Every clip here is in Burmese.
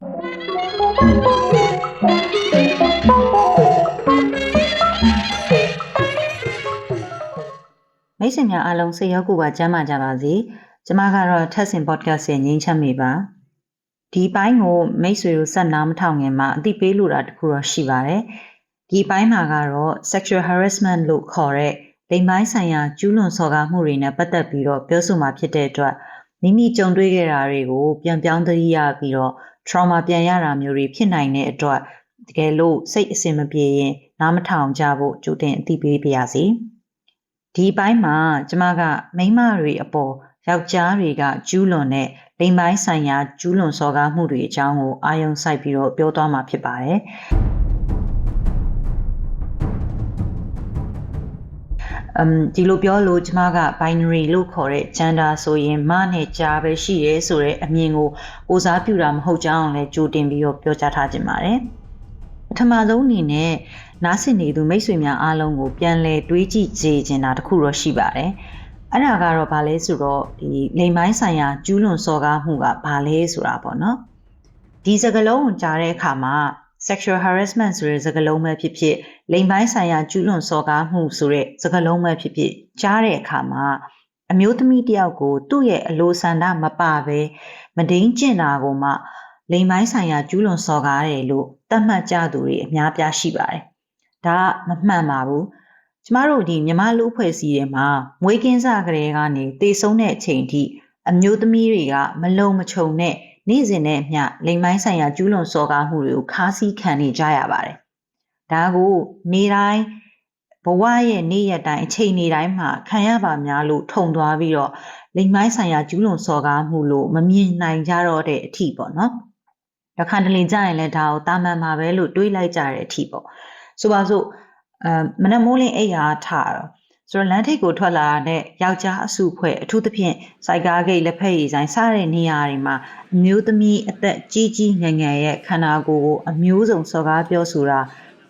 မိတ်ဆွေများအားလုံးစိတ်ရောကိုယ်ပါကျမ်းမာကြပါစေ။ကျမကတော့ထက်ဆင် podcast ရဲ့ငင်းချက်မိပါ။ဒီပိုင်းကိုမိတ်ဆွေတို့ဆက်နားမထောင်ခင်မှာအသိပေးလိုတာတခုတော့ရှိပါတယ်။ဒီပိုင်းမှာကတော့ sexual harassment လို့ခေါ်တဲ့လိင်ပိုင်းဆိုင်ရာကျူးလွန်စော်ကားမှုတွေနဲ့ပတ်သက်ပြီးတော့ပြောဆိုမှာဖြစ်တဲ့အတွက်မိမိကြုံတွေ့ခဲ့တာတွေကိုပြန်ပြောင်းသတိရပြီးတော့ trauma ပြန်ရတာမျိုးတွေဖြစ်နိုင်တဲ့အတွက်တကယ်လို့စိတ်အဆင်မပြေရင်နားမထောင်ကြဖို့ကြိုတင်အသိပေးပါရစေ။ဒီပိုင်းမှာကျမကမိန်းမတွေအပေါ်ယောက်ျားတွေကကျူးလွန်တဲ့လိင်ပိုင်းဆိုင်ရာကျူးလွန်စော်ကားမှုတွေအကြောင်းကိုအာရုံစိုက်ပြီးတော့ပြောသွားမှာဖြစ်ပါတယ်။ အမ်ဒီလိုပြောလို့ကျမက binary လို့ခေါ်တဲ့ gender ဆိုရင်မနဲ့ကြားပဲရှိရဲဆိုတဲ့အမြင်ကိုကိုစားပြုတာမဟုတ်ကြောင်းလည်းကြိုတင်ပြီးတော့ပြောကြားထားခြင်းပါတယ်။ပထမဆုံးအနေနဲ့နားဆင်နေသူမိတ်ဆွေများအားလုံးကိုပြန်လည်တွေးကြည့်ကြခြင်းတာတခုတော့ရှိပါတယ်။အဲ့ဒါကတော့ဘာလဲဆိုတော့ဒီလိမ်ပိုင်းဆိုင်ရာကျူးလွန်စော်ကားမှုကဘာလဲဆိုတာပေါ့နော်။ဒီစကားလုံးကိုကြားတဲ့အခါမှာ sexual harassment ဆိုတဲ့စကားလုံးပဲဖြစ်ဖြစ်လိင်ပိုင်းဆိုင်ရာကျူးလွန်စော်ကားမှုဆိုတဲ့စကားလုံးပဲဖြစ်ဖြစ်ကြားတဲ့အခါမှာအမျိုးသမီးတယောက်ကို သူ့ရဲ့အလိုဆန္ဒမပါဘဲမဒိန်ကျင်တာကိုမှလိင်ပိုင်းဆိုင်ရာကျူးလွန်စော်ကားတယ်လို့သတ်မှတ်ကြသူတွေအများပြားရှိပါတယ်။ဒါကမမှန်ပါဘူး။ကျမတို့ဒီမြမလူအဖွဲ့အစည်းတွေမှာမွေးကင်းစကလေးကနေတည်ဆုံးတဲ့အချိန်ထိအမျိုးသမီးတွေကမလုံမခြုံနဲ့ နေ့စဉ်နဲ့မျှလိမ်ပိုင်းဆိုင်ရာကျူးလွန်စော်ကားမှုတွေကိုခါးစည်းခံနေကြရပါတယ်။ဒါကိုနေတိုင်းဘဝရဲ့နေ့ရက်တိုင်းအချိန်နေတိုင်းမှာခံရပါများလို့ထုံသွားပြီးတော့လိမ်ပိုင်းဆိုင်ရာကျူးလွန်စော်ကားမှုလို့မမြင်နိုင်ကြတော့တဲ့အထိပေါ့နော်။ရခန္တလင်ကြရင်လည်းဒါကိုတာမန်ပါပဲလို့တွေးလိုက်ကြတဲ့အထိပေါ့ဆိုပါစို့အဲမနက်မိုးလင်းအိပ်ရာထတော့ ဆိုတော့လမ်းထိပ်ကိုထွက်လာတဲ့ယောက်ျားအစုဖွဲ့အထူးသဖြင့်စိုက်ကားဂိတ်လက်ဖက်ရည်ဆိုင်စတဲ့နေရာတွေမှာအမျိုးသမီးအသက်ကြီးကြီးငယ်ငယ်ရဲ့ခန္ဓာကိုယ်ကိုအမျိုးစုံစော်ကားပြောဆိုတာ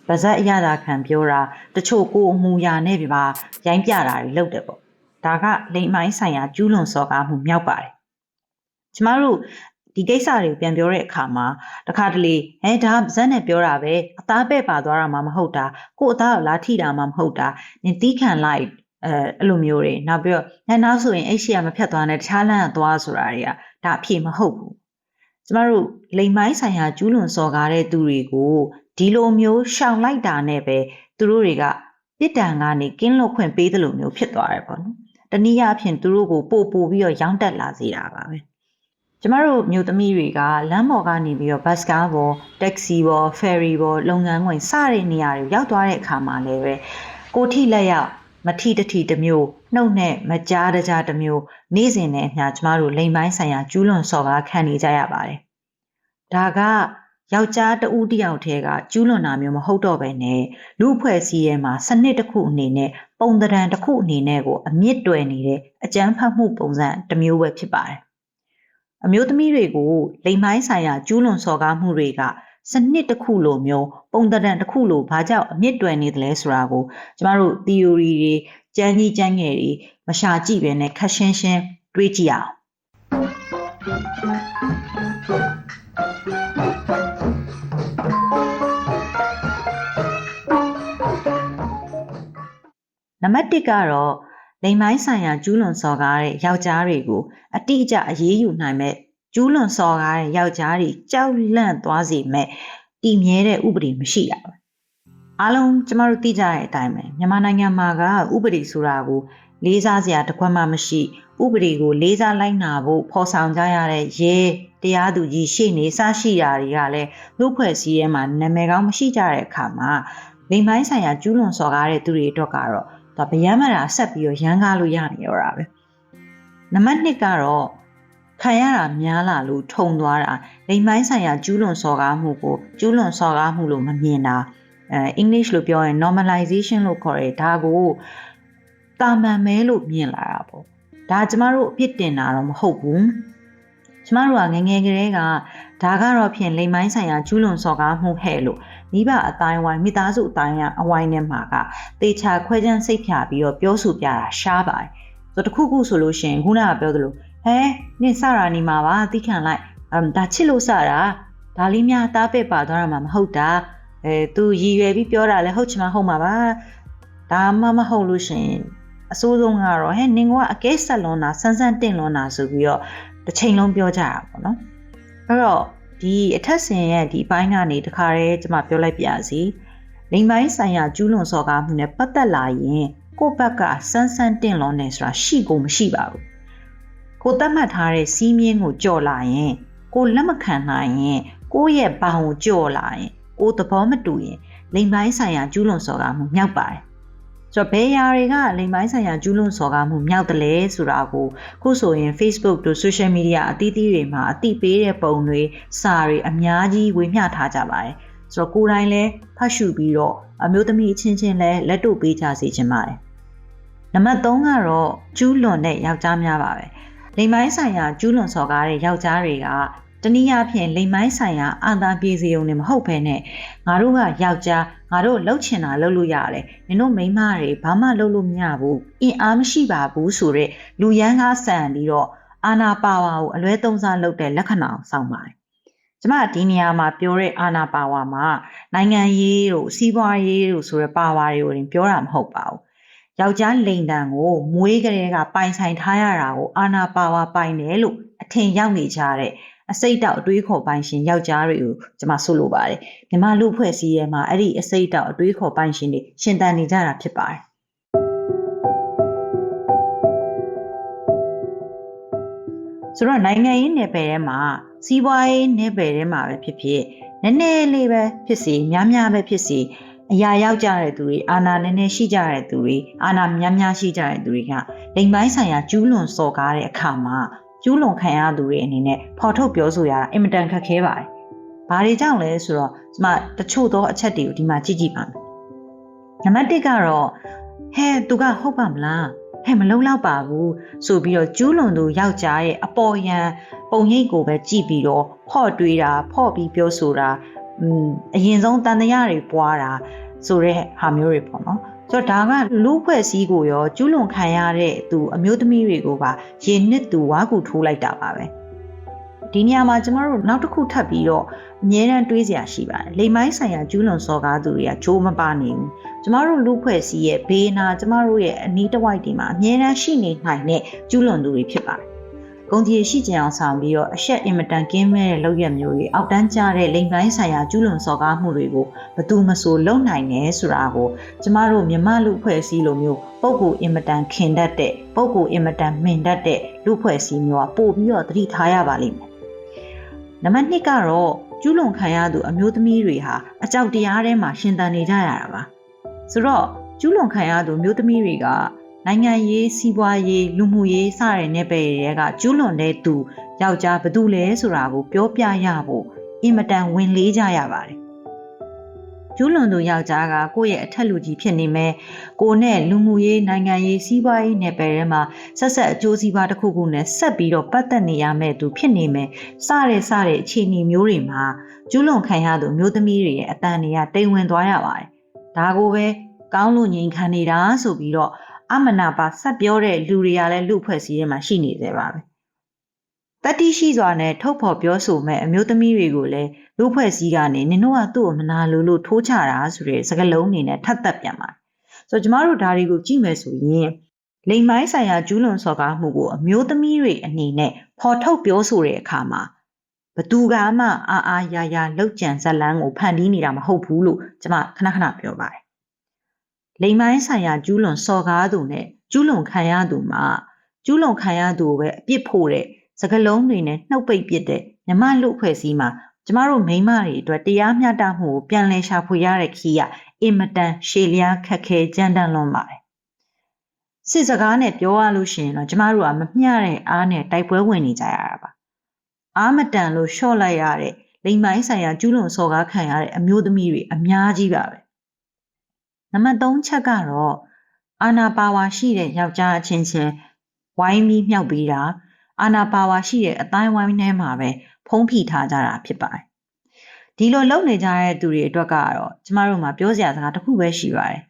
ပါဇက်အရသာခံပြောတာတချို့ကိုအမူအရာနဲ့ပြပါရိုင်းပြတာတွေလုပ်တယ်ပေါ့ဒါကလိမ်မိုင်းဆိုင်ရာကျူးလွန်စော်ကားမှုမြောက်ပါတယ်ကျမတို့ ဒီကိစ္စတွေကိုပြန်ပြောတဲ့အခါမှာတခါတလေဟဲဒါဇက်နဲ့ပြောတာပဲအသားပဲ့ပါသွားတာမှမဟုတ်တာကို့အသားကိုလာထိတာမှမဟုတ်တာနင်တီးခံလိုက်အဲအဲ့လိုမျိုးတွေနောက်ပြီးတော့ညနောက်ဆိုရင်အဲ့ရှိရမဖြတ်သွားနဲ့တခြားလမ်းကသွားဆိုတာတွေကဒါအဖြစ်မဟုတ်ဘူးကျမတို့လိမ်မိုင်းဆိုင်ရာကျူးလွန်စော်ကားတဲ့သူတွေကိုဒီလိုမျိုးရှောင်လိုက်တာနဲ့ပဲသူတို့တွေကပြစ်ဒဏ်ကနေကင်းလွတ်ခွင့်ပေးသလိုမျိုးဖြစ်သွားတယ်ပေါ့နော်တနည်းအားဖြင့်သူတို့ကိုပို့ပို့ပြီးတော့ရောင်းတက်လာစေတာပါပဲ ကျမတို့မြို့သမီးတွေကလမ်းပေါ်ကနေပြီးတော့ဘတ်စကားပေါ်တက္ကစီပေါ်ဖယ်ရီပေါ်လုပ်ငန်းခွင်စတဲ့နေရာတွေရောက်သွားတဲ့အခါမှာလည်းပဲကိုထိလက်ရောက်မထီတထီတစ်မျိုးနှုတ်နဲ့မကြားတကြားတစ်မျိုးနေ့စဉ်နဲ့အမျှကျမတို့လိမ်ပိုင်းဆိုင်ရာကျူးလွန်စော်ကားခံနေကြရပါတယ်။ဒါကယောက်ျားတဦးတယောက်တည်းကကျူးလွန်တာမျိုးမဟုတ်တော့ပဲနဲ့လူအဖွဲ့အစည်းထဲမှာစနစ်တစ်ခုအနေနဲ့ပုံသဏ္ဍာန်တစ်ခုအနေနဲ့ကိုအမြင့်တွယ်နေတဲ့အကြမ်းဖက်မှုပုံစံတစ်မျိုးပဲဖြစ်ပါတယ် အမျိုးသမီးတွေကိုလိမ်မိုင်းဆိုင်ရာကျူးလွန်စော်ကားမှုတွေကစနစ်တစ်ခုလိုမျိုးပုံသဏ္ဍာန်တစ်ခုလိုဘာကြောင့်အမြင့်တွယ်နေသလဲဆိုတာကိုကျမတို့ theory တွေကြမ်းကြီးကြမ်းငယ်တွေမရှာကြည့်ပဲနဲ့ခက်ရှင်းရှင်းတွေးကြည့်အောင်နံပါတ်1ကတော့ လိမ်မိုင်းဆိုင်ရာကျူးလွန်စော်ကားတဲ့ယောက်ျားတွေကိုအတိအကျအရေးယူနိုင်မဲ့ကျူးလွန်စော်ကားတဲ့ယောက်ျားတွေကြောက်လန့်သွားစေမဲ့တည်မြဲတဲ့ဥပဒေမရှိတာပဲအားလုံးကျမတို့သိကြတဲ့အတိုင်းပဲမြန်မာနိုင်ငံမှာကဥပဒေဆိုတာကိုလေးစားစရာတစ်ခွက်မှမရှိဥပဒေကိုလေးစားလိုက်နာဖို့ဖော်ဆောင်ကြရတဲ့ရဲတရားသူကြီးရှေ့နေစရှိတာတွေကလည်းလူဖွဲ့စည်းထဲမှာနာမည်ကောင်းမရှိကြတဲ့အခါမှာလိမ်ပိုင်းဆိုင်ရာကျူးလွန်စော်ကားတဲ့သူတွေအတွက်ကတော့ ဒါဗျမ်းမတာဆက်ပြီးတော့ရမ်းကားလို့ရနေရောတာပဲနံပါတ်1ကတော့ခံရတာများလာလို့ထုံသွားတာလိမ်ပိုင်းဆိုင်ရာကျူးလွန်စော်ကားမှုကိုကျူးလွန်စော်ကားမှုလို့မမြင်တာအဲ English လို့ပြောရင် normalization လို့ခေါ်တယ်ဒါကိုတာမန်မဲလို့မြင်လာတာပေါ့ဒါကျမတို့အပြစ်တင်တာတော့မဟုတ်ဘူး ကျမတို့ကငငယ်ကလေးကဒါကတော့ဖြင့်လိမ်မိုင်းဆိုင်ရာကျူးလွန်စော်ကားမှုဟဲ့လို့မိဘအတိုင်းဝိုင်းမိသားစုအတိုင်းအဝိုင်းထဲမှာကတေချာခွဲခြမ်းစိတ်ဖြာပြီးတော့ပြောဆိုပြတာရှားပါတယ်ဆိုတခုခုဆိုလို့ရှိရင်ခုနကပြောသလိုဟဲနင့်စတာနေမှာပါသိခံလိုက်အမ်ဒါချစ်လို့စတာဒါလေးများတားပစ်ပါသွားတာမှမဟုတ်တာအဲသူရည်ရွယ်ပြီးပြောတာလဲဟုတ်ချင်မှဟုတ်မှာပါဒါမှမဟုတ်လို့ရှင်အစိုးဆုံးကတော့ဟဲ့နင်ကအကဲဆက်လွန်တာဆန်းဆန်းတင့်လွန်တာဆိုပြီးတော့ တစ်ချိန်လုံးပြောကြတာပေါ့နော်အဲ့တော့ဒီအထက်ဆင်ရဲ့ဒီဘိုင်းကနေတခါတည်းကျွန်မပြောလိုက်ပြစီလိမ်ပိုင်းဆိုင်ရာကျူးလွန်စော်ကားမှုနဲ့ပတ်သက်လာရင်ကိုယ့်ဘက်ကဆန်းဆန်းတင့်လွန်နေဆိုတာရှိကိုမရှိပါဘူးကိုသတ်မှတ်ထားတဲ့စီးမြင်းကိုကြော်လာရင် ကိုလက်မခံနိုင်ရင် ကိုယ့်ရဲ့ဘောင်ကိုကြော်လာရင်ကိုသဘောမတူရင်လိမ်ပိုင်းဆိုင်ရာကျူးလွန်စော်ကားမှုမြောက်ပါတယ် ဆိုတော့ဘယ်ຢာတွေကလိမ်ပိုင်းဆိုင်ရာကျူးလွန်စော်ကားမှုမြောက်တယ်လဲဆိုတာကိုခုဆိုရင် Facebook တို့ social media အသီးသီးတွေမှာအတိပေးတဲ့ပုံတွေစာတွေအများကြီးဝေမျှထားကြပါတယ်ဆိုတော့ကိုယ်တိုင်လည်းဖတ်ရှုပြီးတော့အမျိုးသမီးအချင်းချင်းလည်းလက်တို့ပေးကြစေချင်ပါတယ်နံပါတ်3ကတော့ကျူးလွန်တဲ့ယောက်ျားများပါပဲလိမ်ပိုင်းဆိုင်ရာကျူးလွန်စော်ကားတဲ့ယောက်ျားတွေကတနည်းအားဖြင့်လိမ်မိုင်းဆိုင်ရာအာသာပြေစီုံနဲ့မဟုတ်ဘဲနဲ့ငါတို့ကယောက်ျား ငါတို့လှုပ်ချင်တာလှုပ်လို့ရတယ်နင်တို့မိန်းမတွေဘာမှလှုပ်လို့မရဘူးအင်အားမရှိပါဘူးဆိုတော့လူရန်ကားဆန်ပြီးတော့အာနာပါဝါကိုအလွဲသုံးစားလုပ်တဲ့လက္ခဏာကိုစောင့်ပါတယ်ကျမဒီနေရာမှာပြောတဲ့အာနာပါဝါမှာနိုင်ငံရေးတို့စီးပွားရေးတို့ဆိုတဲ့ပါဝါတွေကိုတင်ပြောတာမဟုတ်ပါဘူးယောက်ျားလိန်တန်ကိုမွေးကလေးကပိုင်ဆိုင်ထားရတာကိုအာနာပါဝါပိုင်တယ်လို့အထင်ရောက်နေကြတဲ့ အစိတ်တောက်အတွေးခေါ်ပိုင်ရှင်ယောက်ျားတွေကိုကျွန်မဆိုလိုပါတယ်မြမလူဖွဲ့စည်းရဲမှာအဲ့ဒီအစိတ်တောက်အတွေးခေါ်ပိုင်ရှင်တွေရှင်တန်နေကြတာဖြစ်ပါတယ်ဆိုတော့နိုင်ငံရေးနယ်ပယ်ထဲမှာစီးပွားရေးနယ်ပယ်ထဲမှာပဲဖြစ်ဖြစ်နည်းနည်းလေးပဲဖြစ်စီများများပဲဖြစ်စီအရာရောက်ကြတဲ့သူတွေအာနာနည်းနည်းရှိကြတဲ့သူတွေအာနာများများရှိကြတဲ့သူတွေကလိမ်ပိုင်းဆိုင်ရာကျူးလွန်စော်ကားတဲ့အခါမှာ ကျူးလွန်ခံရသူတွေအနေနဲ့ဖော်ထုတ်ပြောဆိုရတာအင်မတန်ခက်ခဲပါတယ်။ဘာတွေကြောင့်လဲဆိုတော့ဒီမှာတချို့သောအချက်တွေကိုဒီမှာကြည့်ကြည့်ပါမယ်။နံပါတ်1ကတော့ဟဲသူကဟုတ်ပါမလားဟဲ့မလုံလောက်ပါဘူးဆိုပြီးတော့ကျူးလွန်သူယောက်ျားရဲ့အပေါ်ယံပုံရိပ်ကိုပဲကြည့်ပြီးတော့ဖော့တွေးတာဖော့ပြီးပြောဆိုတာอืมအရင်ဆုံးတန်တရားတွေပွားတာဆိုတဲ့ဟာမျိုးတွေပေါ့နော် ဆိုတော့ဒါကလူဖွဲ့စည်းကိုရောကျူးလွန်ခံရတဲ့သူအမျိုးသမီးတွေကိုပါရင်နှစ်သူဝါကူထိုးလိုက်တာပါပဲဒီနေရာမှာကျမတို့နောက်တစ်ခုထပ်ပြီးတော့အမြဲတမ်းတွေးစရာရှိပါတယ်လိမ်မိုင်းဆိုင်ရာကျူးလွန်စော်ကားသူတွေကဂျိုးမပါနေဘူးကျမတို့လူဖွဲ့စည်းရဲ့ဘေးနာကျမတို့ရဲ့အနီးတစ်ဝိုက်ဒီမှာအမြဲတမ်းရှိနေနိုင်တဲ့ကျူးလွန်သူတွေဖြစ်ပါတယ် ဂုံကြီးရှိကြအောင်ဆောင်ပြီးတော့အဆက်အင်မတန်ကင်းမဲ့တဲ့လောက်ရမျိုးတွေအောက်တန်းကျတဲ့လိမ်ပိုင်းဆိုင်ရာကျူးလွန်စော်ကားမှုတွေကိုဘသူမဆိုလုံနိုင်နေဆိုတာကိုကျမတို့မြမလူဖွဲ့စည်းလိုမျိုးပုံကူအင်မတန်ခင်တတ်တဲ့ပုံကူအင်မတန်မင်တတ်တဲ့လူဖွဲ့စည်းမျိုးကပို့ပြီးတော့သတိထားရပါလိမ့်မယ်။နံပါတ်2ကတော့ကျူးလွန်ခံရသူအမျိုးသမီးတွေဟာအကြောက်တရားထဲမှာရှင်သန်နေကြရတာပါ။ဆိုတော့ကျူးလွန်ခံရသူမျိုးသမီးတွေက နိုင်ငံရေးစီးပွားရေးလူမှုရေးစတဲ့နယ်ပယ်တွေကကျူးလွန်တဲ့သူယောက်ျားဘသူလဲဆိုတာကိုပြောပြရဖို့အင်မတန်ဝင်လေးကြရပါတယ်ကျူးလွန်သူယောက်ျားကကိုယ့်ရဲ့အထက်လူကြီးဖြစ်နေမယ်ကိုနဲ့လူမှုရေးနိုင်ငံရေးစီးပွားရေးနယ်ပယ်ထဲမှာဆက်ဆက်အကျိုးစီးပွားတစ်ခုခုနဲ့ဆက်ပြီးတော့ပတ်သက်နေရမယ့်သူဖြစ်နေမယ်စတဲ့စတဲ့အခြေအနေမျိုးတွေမှာကျူးလွန်ခံရသူမျိုးသမီးတွေရဲ့အတန်တွေကတိမ်ဝင်သွားရပါတယ်ဒါကိုပဲကောင်းလို့ငြိမ်ခံနေတာဆိုပြီးတော့ အမနာပါဆက်ပြောတဲ့လူတွေကလည်းလူဖွဲ့စည်းထဲမှာရှိနေသေးပါပဲတတိရှိစွာနဲ့ထုတ်ဖော်ပြောဆိုမဲ့အမျိုးသမီးတွေကိုလည်းလူဖွဲ့စည်းကနေနင်တို့ကသူ့ကိုမနာလိုလို့ထိုးချတာဆိုတဲ့စကားလုံးအနေနဲ့ထပ်သက်ပြန်ပါတယ်ဆိုတော့ကျမတို့ဒါတွေကိုကြည့်မယ်ဆိုရင်လိမ်မိုင်းဆိုင်ရာကျူးလွန်စော်ကားမှုကိုအမျိုးသမီးတွေအနေနဲ့ဖော်ထုတ်ပြောဆိုတဲ့အခါမှာဘသူကမှအာအာယာယာလောက်ကြံဇလန်းကိုဖန်တီးနေတာမဟုတ်ဘူးလို့ကျွန်မခဏခဏပြောပါတယ် လိမ်မိုင်းဆိုင်ရာကျူးလွန်စော်ကားသူနဲ့ကျူးလွန်ခံရသူမှာကျူးလွန်ခံရသူကိုပဲအပြစ်ဖို့တဲ့စကလုံးတွေနဲ့နှုတ်ပိတ်ပစ်တဲ့မြမလူဖွဲ့စည်းမှာကျမတို့မိန်းမတွေအတွက်တရားမျှတမှုကိုပြန်လည်ရှာဖွေရတဲ့ခီးကအင်မတန်ရှေလျားခက်ခဲကြမ်းတမ်းလွန်ပါတယ်စစ်စကားနဲ့ပြောရလို့ရှိရင်တော့ကျမတို့ကမမျှတဲ့အားနဲ့တိုက်ပွဲဝင်နေကြရတာပါအားမတန်လို့ရှော့လိုက်ရတဲ့လိမ်မိုင်းဆိုင်ရာကျူးလွန်စော်ကားခံရတဲ့အမျိုးသမီးတွေအများကြီးပါပဲ နံပါတ်3ချက်ကတော့အာနာပါဝါရှိတဲ့ယောက်ျားအချင်းချင်းဝိုင်းပြီးမြောက်ပြီးတာအာနာပါဝါရှိတဲ့အတိုင်းဝိုင်းထဲမှာပဲဖုံးဖိထားကြတာဖြစ်ပါတယ်ဒီလိုလုပ်နေကြတဲ့သူတွေအတွက်ကတော့ကျမတို့မှာပြောစရာစကားတစ်ခုပဲရှိပါတယ်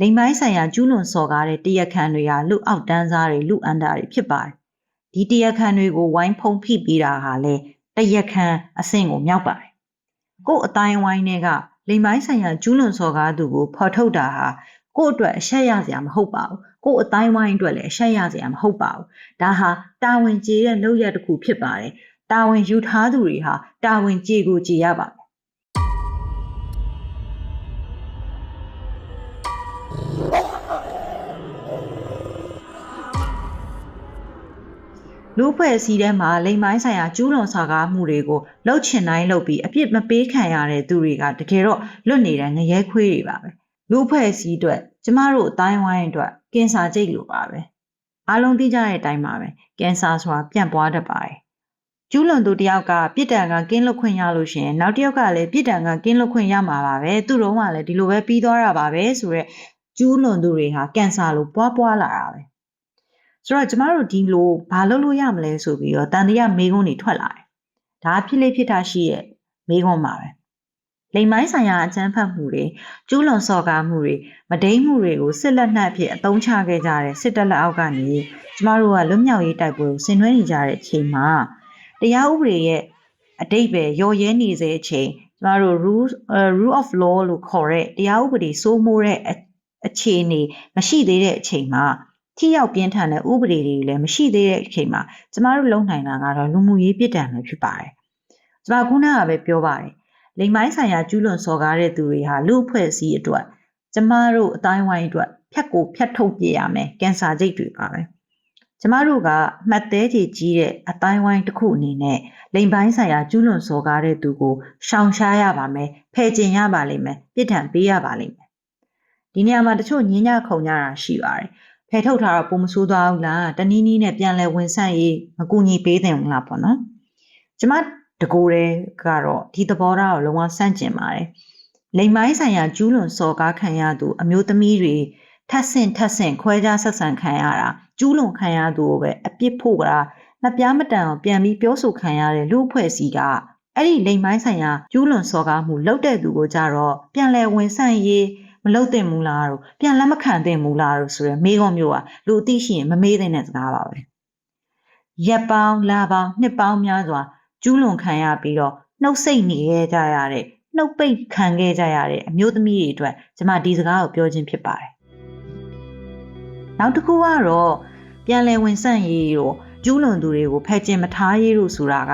လိမ်ပိုင်းဆိုင်ရာကျူးလွန်စော်ကားတဲ့တရက်ခံတွေဟာလူအောက်တန်းစားတွေလူအန္တာတွေဖြစ်ပါတယ်ဒီတရက်ခံတွေကိုဝိုင်းဖုံးဖိပေးတာဟာလေတရက်ခမ်းအဆင့်ကိုမြောက်ပါတယ်ကို့အတိုင်းဝိုင်းတွေက လိမ်မိုင်းဆိုင်ရာကျူးလွန်စော်ကားသူကိုဖော်ထုတ်တာဟာကို့အတွက်အဆက်ရစရာမဟုတ်ပါဘူးကို့အတိုင်းဝိုင်းအတွက်လည်းအဆက်ရစရာမဟုတ်ပါဘူးဒါဟာတာဝန်ကျေတဲ့လုပ်ရတစ်ခုဖြစ်ပါတယ်တာဝန်ယူထားသူတွေဟာတာဝန်ကျေကိုကျေရပါ လူဖွဲ့စည်းထဲမှာလိမ်မိုင်းဆိုင်ရာကျူးလွန်ဆာကားမှုတွေကိုလှုပ်ချင်တိုင်းလှုပ်ပြီးအပြစ်မပေးခံရတဲ့သူတွေကတကယ်တော့လွတ်နေတဲ့ငရဲခွေးတွေပါပဲလူဖွဲ့စည်းအတွက်ကျမတို့အတိုင်းဝိုင်းအတွက်ကင်ဆာကြိတ်လိုပါပဲအားလုံးသိကြတဲ့အတိုင်းပါပဲကင်ဆာဆိုတာပြန့်ပွားတတ်ပါတယ်ကျူးလွန်သူတယောက်ကပြစ်ဒဏ်ကကင်းလွတ်ခွင့်ရလို့ရှိရင်နောက်တစ်ယောက်ကလည်းပြစ်ဒဏ်ကကင်းလွတ်ခွင့်ရမှာပါပဲသူတို့ကလည်းဒီလိုပဲပြီးသွားတာပါပဲဆိုတော့ကျူးလွန်သူတွေဟာကင်ဆာလိုပွားပွားလာတာပဲ ဆိုတော့ကျမတို့ဒီလိုဘာလုပ်လို့ရမလဲဆိုပြီးတော့တန်တရားမေးခွန်းတွေထွက်လာတယ်ဒါဖြစ်လေဖြစ်တာရှိရဲ့မေးခွန်းပါပဲလိမ်မိုင်းဆိုင်ရာအကြမ်းဖက်မှုတွေကျူးလွန်စော်ကားမှုတွေမဒိမ်းမှုတွေကိုစစ်လက်နက်ဖြစ်အသုံးချခဲ့ကြတဲ့စစ်တပ်လက်အောက်ကနေကျမတို့ကလွတ်မြောက်ရေးတိုက်ပွဲကိုဆင်နွှဲနေကြတဲ့အချိန်မှာတရားဥပဒေရဲ့အတိတ်ပဲရော်ရဲနေစေအချိန်ကျမတို့ rule rule of law လို့ခေါ်တဲ့တရားဥပဒေစိုးမိုးတဲ့အခြေအနေမရှိသေးတဲ့အချိန်မှာ ထိရောက်ပြင်းထန်တဲ့ဥပဒေတွေလည်းမရှိသေးတဲ့အချိန်မှာကျမတို့လုံနိုင်တာကတော့လူမှုရေးပြည်တံပဲဖြစ်ပါတယ်။ကျမခုနကပဲပြောပါတယ်။လိမ်မိုင်းဆိုင်ရာကျူးလွန်စော်ကားတဲ့သူတွေဟာလူအဖွဲ့အစည်းအတွက်ကျမတို့အတိုင်းဝိုင်းအတွက်ဖြတ်ကိုဖြတ်ထုတ်ပြရမယ်ကင်ဆာစိတ်တွေပါပဲ။ကျမတို့ကမှတ်သေးကြီးကြီးတဲ့အတိုင်းဝိုင်းတစ်ခုအနေနဲ့လိမ်ပိုင်းဆိုင်ရာကျူးလွန်စော်ကားတဲ့သူကိုရှောင်ရှားရပါမယ်။ဖယ်ကျင်ရပါလိမ့်မယ်။ပြစ်ဒဏ်ပေးရပါလိမ့်မယ်။ဒီနေရာမှာတချို့ညင်ညခုံကြတာရှိပါတယ်။ ဖယ်ထုတ်ထားတော့ပုံမဆိုးသွားဘူးလားတနည်းနည်းနဲ့ပြန်လဲဝင်ဆန့်ရေးမကူညီပေးသင့်ဘူးလားပေါ့နော်ကျမတကူတဲ့ကတော့ဒီသဘောထားကိုလုံးဝဆန့်ကျင်ပါတယ်လိမ်မိုင်းဆိုင်ရာကျူးလွန်စော်ကားခံရသူအမျိုးသမီးတွေထပ်ဆင့်ထပ်ဆင့်ခွဲခြားဆက်ဆံခံရတာကျူးလွန်ခံရသူကိုပဲအပြစ်ဖို့ကနှစ်ပြားမတန်အောင်ပြန်ပြီးပြောဆိုခံရတဲ့လူအဖွဲ့အစည်းကအဲ့ဒီလိမ်မိုင်းဆိုင်ရာကျူးလွန်စော်ကားမှုလုပ်တဲ့သူကိုကြတော့ပြန်လဲဝင်ဆန့်ရေး မလုပ်သင့်ဘူးလားတို့ပြန်လက်မခံသင့်ဘူးလားတို့ဆိုရယ်မေးခွန်းမျိုးอ่ะလူအသိရှိရင်မမေးသင့်တဲ့စကားပါပဲရက်ပေါင်းလပေါင်းနှစ်ပေါင်းများစွာကျူးလွန်ခံရပြီးတော့နှုတ်ဆက်နေရကြရတဲ့နှုတ်ပိတ်ခံခဲ့ကြရတဲ့အမျိုးသမီးတွေအတွက်ကျွန်မဒီစကားကိုပြောခြင်းဖြစ်ပါတယ်နောက်တစ်ခုကတော့ပြန်လည်ဝင်ဆန့်ရေးတို့ကျူးလွန်သူတွေကိုဖယ်ကျင်မထားရေးတို့ဆိုတာက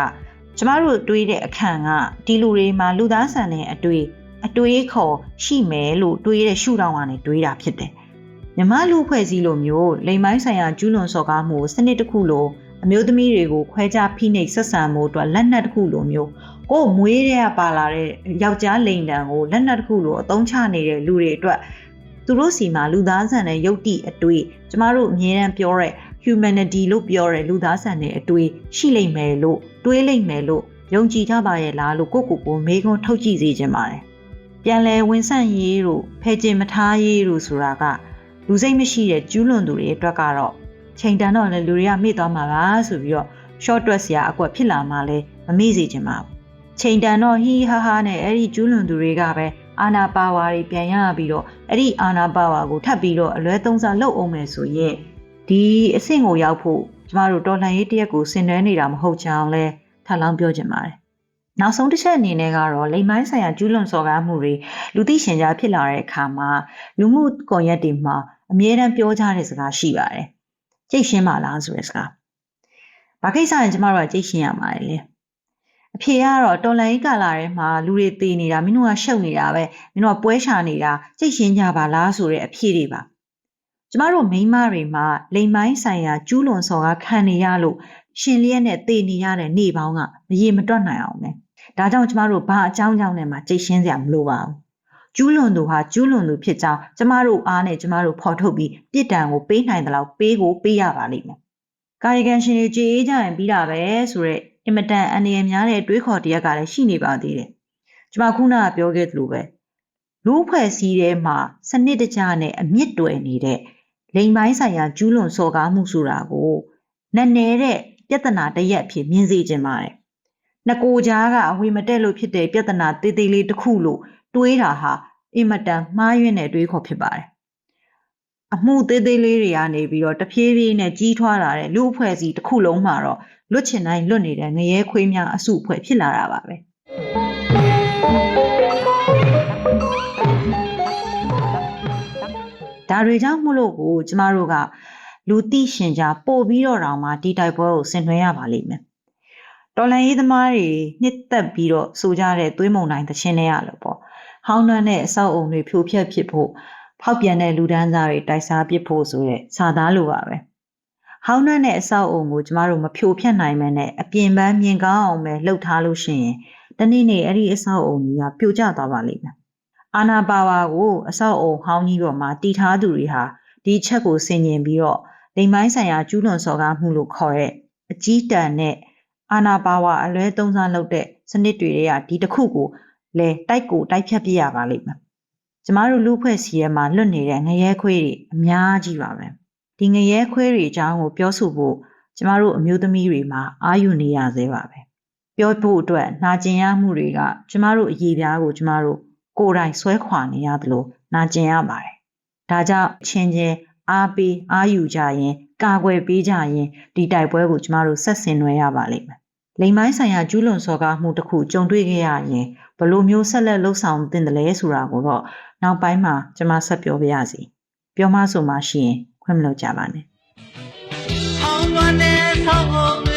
ကျမတို့တွေးတဲ့အခန့်ကဒီလူတွေမှာလူသားဆန်တဲ့အတွေ့ အတွေးခေါ်ရှိမယ်လို့တွေးတဲ့ရှုထောင့်ကနေတွေးတာဖြစ်တယ်။မြမလူဖွဲ့စည်းလိုမျိုးလိမ်မိုင်းဆိုင်ရာကျူးလွန်စော်ကားမှုစနစ်တစ်ခုလိုအမျိုးသမီးတွေကိုခွဲခြားဖိနှိပ်ဆက်ဆံမှုအတွက်လက်နက်တစ်ခုလိုမျိုးကိုမွေးတဲ့ကပါလာတဲ့ယောက်ျားလိန်တန်ကိုလက်နက်တစ်ခုလိုအသုံးချနေတဲ့လူတွေအတွက်သူတို့စီမှာလူသားဆန်တဲ့ယုတ်တိအတွေ့ကျမတို့အမြဲတမ်းပြောတဲ့ humanity လို့ပြောတဲ့လူသားဆန်တဲ့အတွေ့ရှိလိမ့်မယ်လို့တွေးလိမ့်မယ်လို့ယုံကြည်ကြပါရဲ့လားလို့ကိုကိုကိုမေးခွန်းထုတ်ကြည့်စေချင်ပါတယ် ပြန်လဲဝင်ဆန့်ရေးတို့ဖဲကျင်မထားရေးတို့ဆိုတာကလူစိတ်မရှိတဲ့ကျူးလွန်သူတွေအတွက်ကတော့ချိန်တန်တော့လည်းလူတွေကမေ့သွားမှာပါဆိုပြီးတော့ short တွက်စရာအကွက်ဖြစ်လာမှလည်းမမေ့စေချင်ပါဘူးချိန်တန်တော့ဟီဟာဟာနဲ့အဲ့ဒီကျူးလွန်သူတွေကပဲအာနာပါဝါတွေပြန်ရပြီးတော့အဲ့ဒီအာနာပါဝါကိုထပ်ပြီးတော့အလွဲသုံးစားလုပ်အောင်မယ်ဆိုရင်ဒီအဆင့်ကိုရောက်ဖို့ကျမတို့တော်လှန်ရေးတရက်ကိုဆင်နွှဲနေတာမဟုတ်ချောင်းလဲထပ်လောင်းပြောချင်ပါတယ် နောက်ဆုံးတစ်ချက်အနေနဲ့ကတော့လိမ်မိုင်းဆိုင်ရာကျူးလွန်စော်ကားမှုတွေလူသိရှင်ကြားဖြစ်လာတဲ့အခါမှာလူမှုကွန်ရက်တွေမှာအမြဲတမ်းပြောကြတဲ့စကားရှိပါတယ်။ကြိတ်ရှင်းပါလားဆိုတဲ့စကား။ဘာကိစ္စရင်ကျမတို့ကကြိတ်ရှင်းရမှာလေ။အဖေကတော့တော်လိုင်းကာလာထဲမှာလူတွေတည်နေတာမင်းတို့ကရှုပ်နေတာပဲမင်းတို့ကပွဲရှာနေတာကြိတ်ရှင်းကြပါလားဆိုတဲ့အဖြေတွေပါ။ကျမတို့မိန်းမတွေမှာလိမ်မိုင်းဆိုင်ရာကျူးလွန်စော်ကားခံနေရလို့ရှင်လျက်နဲ့တည်နေရတဲ့နေပေါင်းကမရေမတွက်နိုင်အောင်ပဲ။ ဒါကြောင့်ကျမတို့ဘာအကြောင်းကြောင့်နဲ့မှကြိတ်ရှင်းစရာမလိုပါဘူးကျူးလွန်သူဟာကျူးလွန်သူဖြစ်ကြောင်းကျမတို့အားနဲ့ကျမတို့ဖော်ထုတ်ပြီးပြစ်ဒဏ်ကိုပေးနိုင်သလောက်ပေးကိုပေးရပါလိမ့်မယ်ကာယကံရှင်တွေကြည်အေးကြရင်ပြီးတာပဲဆိုတော့အင်မတန်အန္တရာယ်များတဲ့တွေးခေါ်တရားကလည်းရှိနေပါသေးတယ်ကျမခုနကပြောခဲ့သလိုပဲလူဖွဲ့စည်းထဲမှာစနစ်တကျနဲ့အမြင့်တွယ်နေတဲ့လိမ်ပိုင်းဆိုင်ရာကျူးလွန်စော်ကားမှုဆိုတာကိုနက်နေတဲ့ပြဿနာတရက်အဖြစ်မြင်စေချင်ပါတယ် နှကိုကြားကအဝေမတက်လို့ဖြစ်တဲ့ပြဿနာတေးသေးလေးတစ်ခုလို့တွေးတာဟာအင်မတန်မှားယွင်းတဲ့တွေးခေါ်ဖြစ်ပါတယ်အမှုသေးသေးလေးတွေကနေပြီးတော့တဖြည်းဖြည်းနဲ့ကြီးထွားလာတဲ့လူအဖွဲ့အစည်းတစ်ခုလုံးမှာတော့လွတ်ချင်တိုင်းလွတ်နေတဲ့ငရဲခွေးများအစုအဖွဲ့ဖြစ်လာတာပါပဲဒါတွေကြောင့်မို့လို့ကိုကျမတို့ကလူသိရှင်ကြားပို့ပြီးတော့တောင်မှဒီတိုက်ပွဲကိုဆင်နွှဲရပါလိမ့်မယ် တော်လန်ရေးသမားတွေနှစ်သက်ပြီးတော့ဆိုကြတဲ့သွေးမုံတိုင်းသချင်းတွေရလို့ပေါ့ဟောင်းနှမ်းတဲ့အဆောက်အုံတွေဖြိုဖျက်ဖြစ်ဖို့ဖောက်ပြန်တဲ့လူဒန်းစားတွေတိုက်စားပစ်ဖို့ဆိုတဲ့စာသားလိုပါပဲဟောင်းနှမ်းတဲ့အဆောက်အုံကိုကျမတို့မဖြိုဖျက်နိုင်မနဲ့အပြင်ပန်းမြင်ကောင်းအောင်ပဲလှုပ်ထားလို့ရှိရင်တနေ့နေ့အဲ့ဒီအဆောက်အုံကြီးကပြိုကျသွားပါလိမ့်မယ်အာနာပါဝါကိုအဆောက်အုံဟောင်းကြီးပေါ်မှာတည်ထားသူတွေဟာဒီချက်ကိုဆင်ញင်ပြီးတော့လိမ်ပိုင်းဆိုင်ရာကျူးလွန်စော်ကားမှုလို့ခေါ်တဲ့အကြီးတန်းနဲ့ အာနာပါဝါအလွဲသုံးစားလုပ်တဲ့စနစ်တွေကဒီတစ်ခုကိုလဲတိုက်ကိုတိုက်ဖြတ်ပြရပါလိမ့်မယ်ကျမတို့လူဖွဲ့စီရဲမှာလွတ်နေတဲ့ငရဲခွေးတွေအများကြီးပါပဲဒီငရဲခွေးတွေအကြောင်းကိုပြောဆိုဖို့ကျမတို့အမျိုးသမီးတွေမှာအာယူနေရသေးပါပဲပြောဖို့အတွက်နှာကျင်ရမှုတွေကကျမတို့အရေးပြားကိုကျမတို့ကိုယ်တိုင်ဆွဲခွာနေရတယ်လို့နှာကျင်ရပါတယ်ဒါကြောင့်ချင်းချင်းအားပေးအားယူကြရင်ကာကွယ်ပေးကြရင်ဒီတိုက်ပွဲကိုကျမတို့ဆက်ဆင်နွှဲရပါလိမ့်မယ် လိမ်မိုင်းဆိုင်ရာကျူးလွန်စော်ကားမှုတစ်ခုကြုံတွေ့ခဲ့ရရင်ဘယ်လိုမျိုးဆက်လက်လှုပ်ဆောင်သင့်တယ်လဲဆိုတာကိုတော့နောက်ပိုင်းမှာကျွန်မဆက်ပြောပြရစီပြောမှဆိုမှရှိရင်ခွင့်မလို့ကြပါနဲ့ထောင်းလွှမ်းတဲ့ထောင်းဟုံ